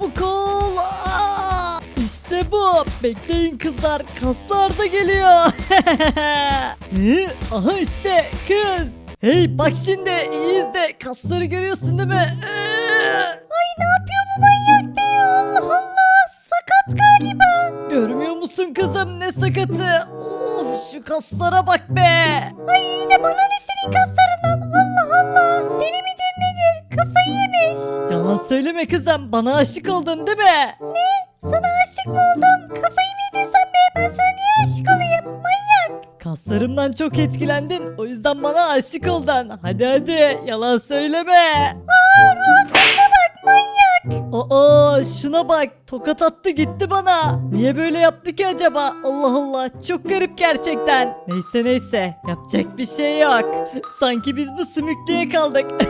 bu kol. Aa! İşte bu. Bekleyin kızlar. Kaslar da geliyor. Hı? Aha işte kız. Hey bak şimdi iyiyiz de kasları görüyorsun değil mi? Ay ne yapıyor bu manyak be Allah Allah sakat galiba. Görmüyor musun kızım ne sakatı? Of şu kaslara bak be. Ay iyi de bana ne senin kaslarından söyleme kızım bana aşık oldun değil mi? Ne sana aşık mı oldum kafayı mı yedin sen be ben sana niye aşık olayım manyak. Kaslarımdan çok etkilendin o yüzden bana aşık oldun. Hadi hadi yalan söyleme. Aa ruh hastasına bak manyak. Aa şuna bak tokat attı gitti bana. Niye böyle yaptı ki acaba? Allah Allah çok garip gerçekten. Neyse neyse yapacak bir şey yok. Sanki biz bu sümüklüğe kaldık.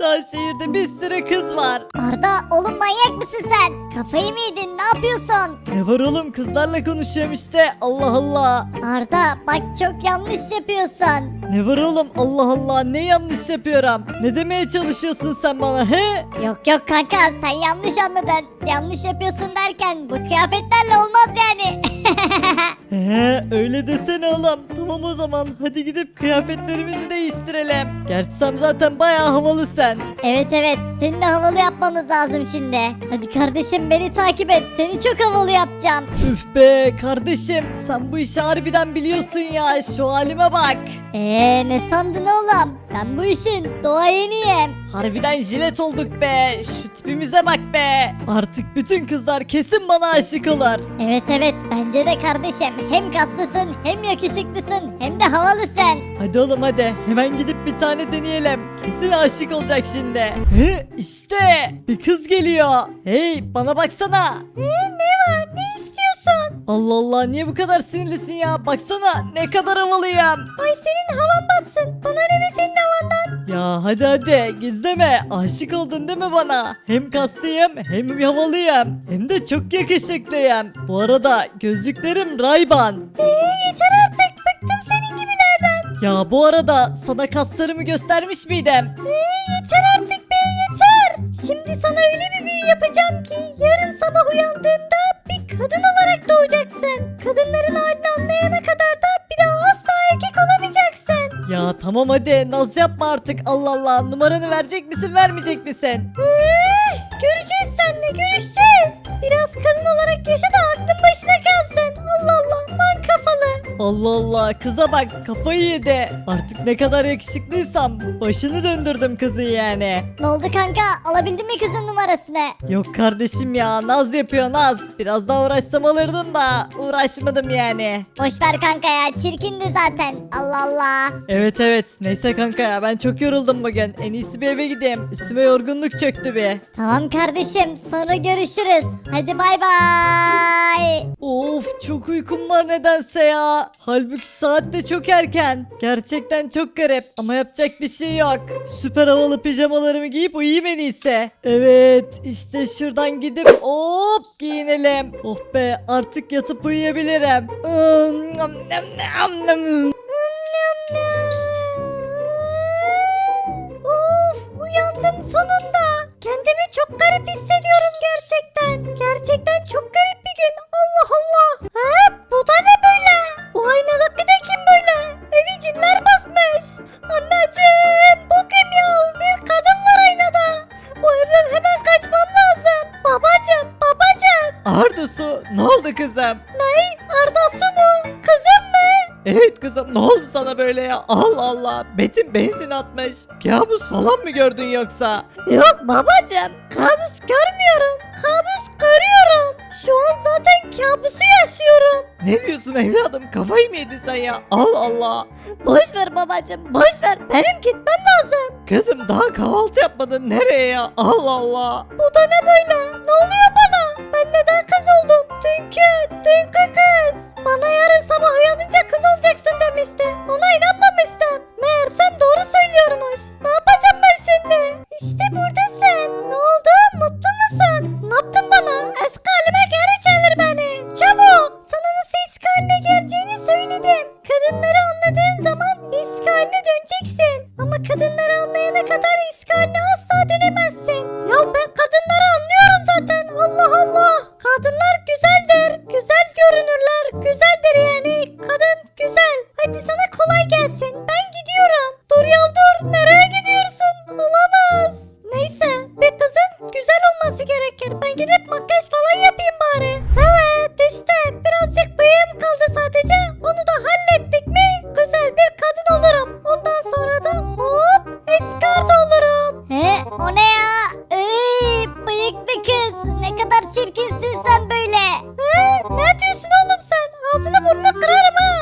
Daha şehirde bir sürü kız var. Arda oğlum manyak mısın sen? Kafayı mı yedin ne yapıyorsun? Ne var oğlum kızlarla konuşuyorum işte Allah Allah. Arda bak çok yanlış yapıyorsun. Ne var oğlum Allah Allah ne yanlış yapıyorum? Ne demeye çalışıyorsun sen bana he? Yok yok kanka sen yanlış anladın. Yanlış yapıyorsun derken bu kıyafetlerle olmaz yani. He öyle desene oğlum. Tamam o zaman hadi gidip kıyafetlerimizi değiştirelim. Gerçi sen zaten bayağı havalı sen. evet evet seni de havalı yapmamız lazım şimdi. Hadi kardeşim beni takip et seni çok havalı yapacağım. Üf be kardeşim sen bu işi harbiden biliyorsun ya şu halime bak. Eee ne sandın oğlum? Ben bu işin doğayeniyim. Harbiden jilet olduk be. Şu tipimize bak be. Artık bütün kızlar kesin bana aşık olur. Evet evet bence de kardeşim hem kaslısın hem yakışıklısın hem de havalısın. Hadi oğlum hadi hemen gidip bir tane deneyelim. Kesin aşık olacak şimdi. Hı, işte bir kız geliyor. Hey bana baksana. ne var ne istiyorsun? Allah Allah niye bu kadar sinirlisin ya? Baksana ne kadar havalıyım. Ay senin havan batsın. Bana ne be senin havandan? Ya hadi hadi gizleme. Aşık oldun değil mi bana? Hem kaslıyım hem havalıyım. Hem de çok yakışıklıyım. Bu arada gözlüklerim Rayban. Eee yeter artık bıktım senin gibilerden. Ya bu arada sana kaslarımı göstermiş miydim? Eee yeter artık be yeter. Şimdi sana öyle bir büyü yapacağım ki yarın sabah uyandığında bir kadın olarak doğacaksın. Kadınların halini Tamam hadi naz yapma artık Allah Allah numaranı verecek misin vermeyecek misin? Allah Allah kıza bak kafayı yedi. Artık ne kadar yakışıklıysam başını döndürdüm kızı yani. Ne oldu kanka alabildin mi kızın numarasını? Yok kardeşim ya naz yapıyor naz. Biraz daha uğraşsam alırdım da uğraşmadım yani. Boş ver kanka ya çirkindi zaten. Allah Allah. Evet evet neyse kanka ya ben çok yoruldum bugün. En iyisi bir eve gideyim. Üstüme yorgunluk çöktü bir. Tamam kardeşim sonra görüşürüz. Hadi bay bay. Of çok uykum var nedense ya. Halbuki saat de çok erken. Gerçekten çok garip ama yapacak bir şey yok. Süper havalı pijamalarımı giyip uyuyayım en iyisi. Evet işte şuradan gidip hop giyinelim. Oh be artık yatıp uyuyabilirim. Arda su ne oldu kızım? Ney? Arda su mu? Kızım mı? Evet kızım ne oldu sana böyle ya? Allah Allah Betim benzin atmış. Kabus falan mı gördün yoksa? Yok babacım. Kabus görmüyorum. Kabus görüyorum. Şu an zaten kabusu yaşıyorum. Ne diyorsun evladım kafayı mı yedin sen ya? Allah Allah. Boş ver babacım. Boş ver. Benim gitmem lazım. Kızım daha kahvaltı yapmadın nereye ya? Allah Allah. Bu da ne böyle? Ne oluyor bana? Ben neden kız oldum? Dünkü, dünkü kız. Bana yarın sabah uyanınca kız olacaksın demişti. Ona inanmamıştım. Meğersem doğru söylüyormuş. Ne yapacağım ben şimdi? İşte buradasın. Ne oldu? Mutlu musun? Ne yaptın bana? Eski halime geri çevir beni. Çabuk. Sana nasıl eski haline geleceğini söyledim. Kadınları anladığın zaman eski haline döneceksin. Ama kadınları çirkinsin sen böyle. ne diyorsun oğlum sen? Ağzını burnunu kırarım ha.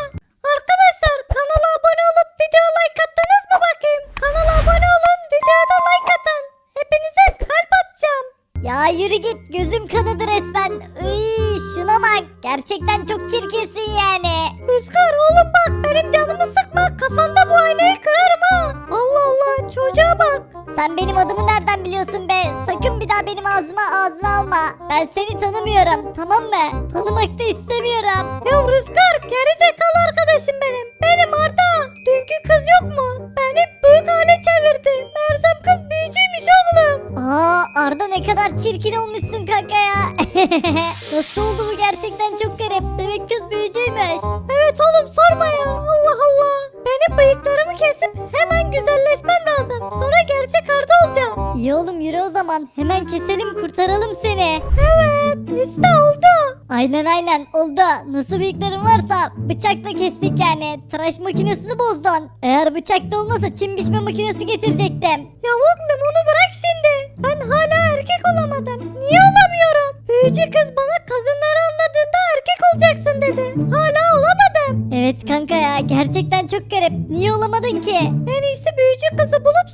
Arkadaşlar kanala abone olup video like attınız mı bakayım? Kanala abone olun videoya da like atın. Hepinize kalp atacağım. Ya yürü git gözüm kanadı resmen. Iy, şuna bak. Gerçekten çok çirkinsin yani. Rüzgar oğlum bak benim canımı sıkma. Kafanda bu aynayı kırarım ha. Allah Allah çocuğa bak. Sen benim adımı nereden biliyorsun be? Sakın daha benim ağzıma ağzına alma. Ben seni tanımıyorum tamam mı? Tanımak da istemiyorum. Ya Rüzgar gerizekalı arkadaşım benim. Benim Arda. Dünkü kız yok mu? Beni büyük hale çevirdi. Meğersem kız büyücüymüş oğlum. Aa Arda ne kadar çirkin olmuşsun kanka ya. Nasıl oldu İyi oğlum yürü o zaman. Hemen keselim kurtaralım seni. Evet işte oldu. Aynen aynen oldu. Nasıl bıyıkların varsa bıçakla kestik yani. Tıraş makinesini bozdun. Eğer bıçakta olmasa çim biçme makinesi getirecektim. Ya oğlum onu bırak şimdi. Ben hala erkek olamadım. Niye olamıyorum? Büyücü kız bana kadınları anladığında erkek olacaksın dedi. Hala olamadım. Evet kanka ya gerçekten çok garip. Niye olamadın ki? En iyisi büyücü kızı bulup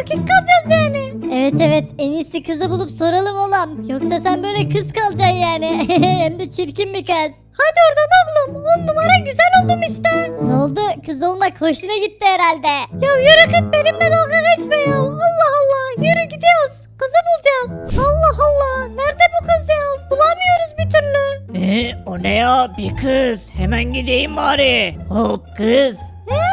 erkek kalacağız yani. Evet evet en iyisi kızı bulup soralım oğlum. Yoksa sen böyle kız kalacaksın yani. Hem de çirkin bir kız. Hadi oradan oğlum. On numara güzel oldum işte. Ne oldu? Kız olmak hoşuna gitti herhalde. Ya yürü git benimle dalga geçme ya. Allah Allah. Yürü gidiyoruz. Kızı bulacağız. Allah Allah. Nerede bu kız ya? Bulamıyoruz bir türlü. Ee, o ne ya? Bir kız. Hemen gideyim bari. Hop kız. He?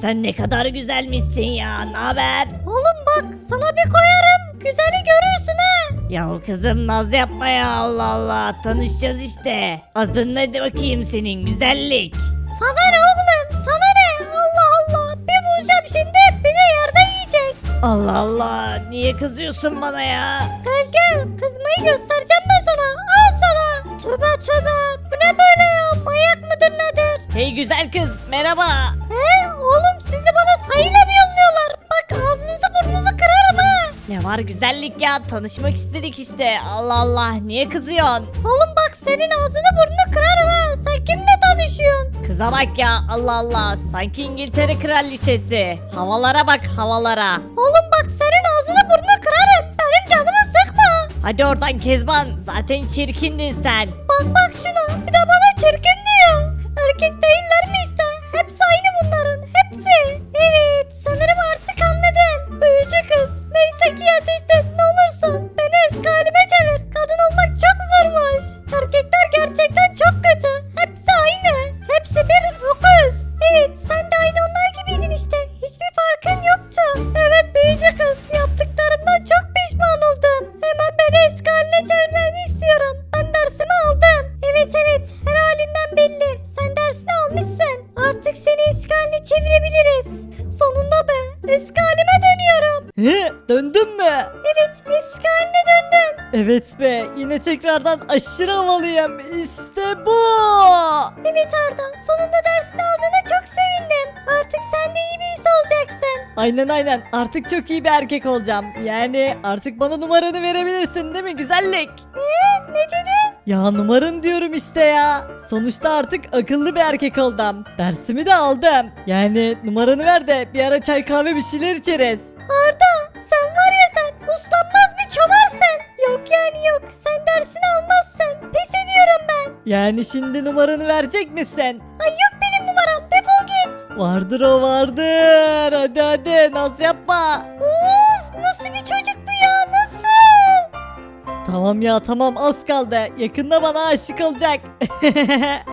Sen ne kadar güzelmişsin ya. Ne haber? Oğlum bak sana bir koyarım. Güzeli görürsün ha. Ya kızım naz yapma ya Allah Allah. Tanışacağız işte. Adın ne de bakayım senin güzellik. Sana ne oğlum? Sana ne? Allah Allah. Bir vuracağım şimdi bir de yerden yiyecek. Allah Allah. Niye kızıyorsun bana ya? Gel gel kızmayı göstereceğim ben sana. Al sana. Tövbe tövbe. Bu ne böyle ya? Manyak mıdır nedir? Hey güzel kız merhaba. Ne var güzellik ya tanışmak istedik işte. Allah Allah niye kızıyorsun? Oğlum bak senin ağzını burnunu kırarım ha. Sen kimle tanışıyorsun? Kıza bak ya Allah Allah. Sanki İngiltere kraliçesi. Havalara bak havalara. Oğlum bak senin ağzını burnunu kırarım. Benim canımı sıkma. Hadi oradan Kezban. Zaten çirkindin sen. Bak bak şuna. Bir de bana çirkin diyor. Erkek değiller mi işte? Hepsi aynı bunların. Hepsi. Döndün mü? Evet döndün. Evet be yine tekrardan aşırı havalıyım. İşte bu. Evet Arda sonunda dersini aldığına çok sevindim. Artık sen de iyi birisi olacaksın. Aynen aynen artık çok iyi bir erkek olacağım. Yani artık bana numaranı verebilirsin değil mi güzellik? Ee, ne dedin? Ya numaran diyorum işte ya. Sonuçta artık akıllı bir erkek oldum. Dersimi de aldım. Yani numaranı ver de bir ara çay kahve bir şeyler içeriz. Arda sen var ya sen uslanmaz bir çomarsın. Yok yani yok sen dersini almazsın. Pes ediyorum ben. Yani şimdi numaranı verecek misin? Ay yok benim numaram defol git. Vardır o vardır. Hadi hadi naz yapma. Of nasıl bir çocuk bu ya nasıl? Tamam ya tamam az kaldı. Yakında bana aşık olacak.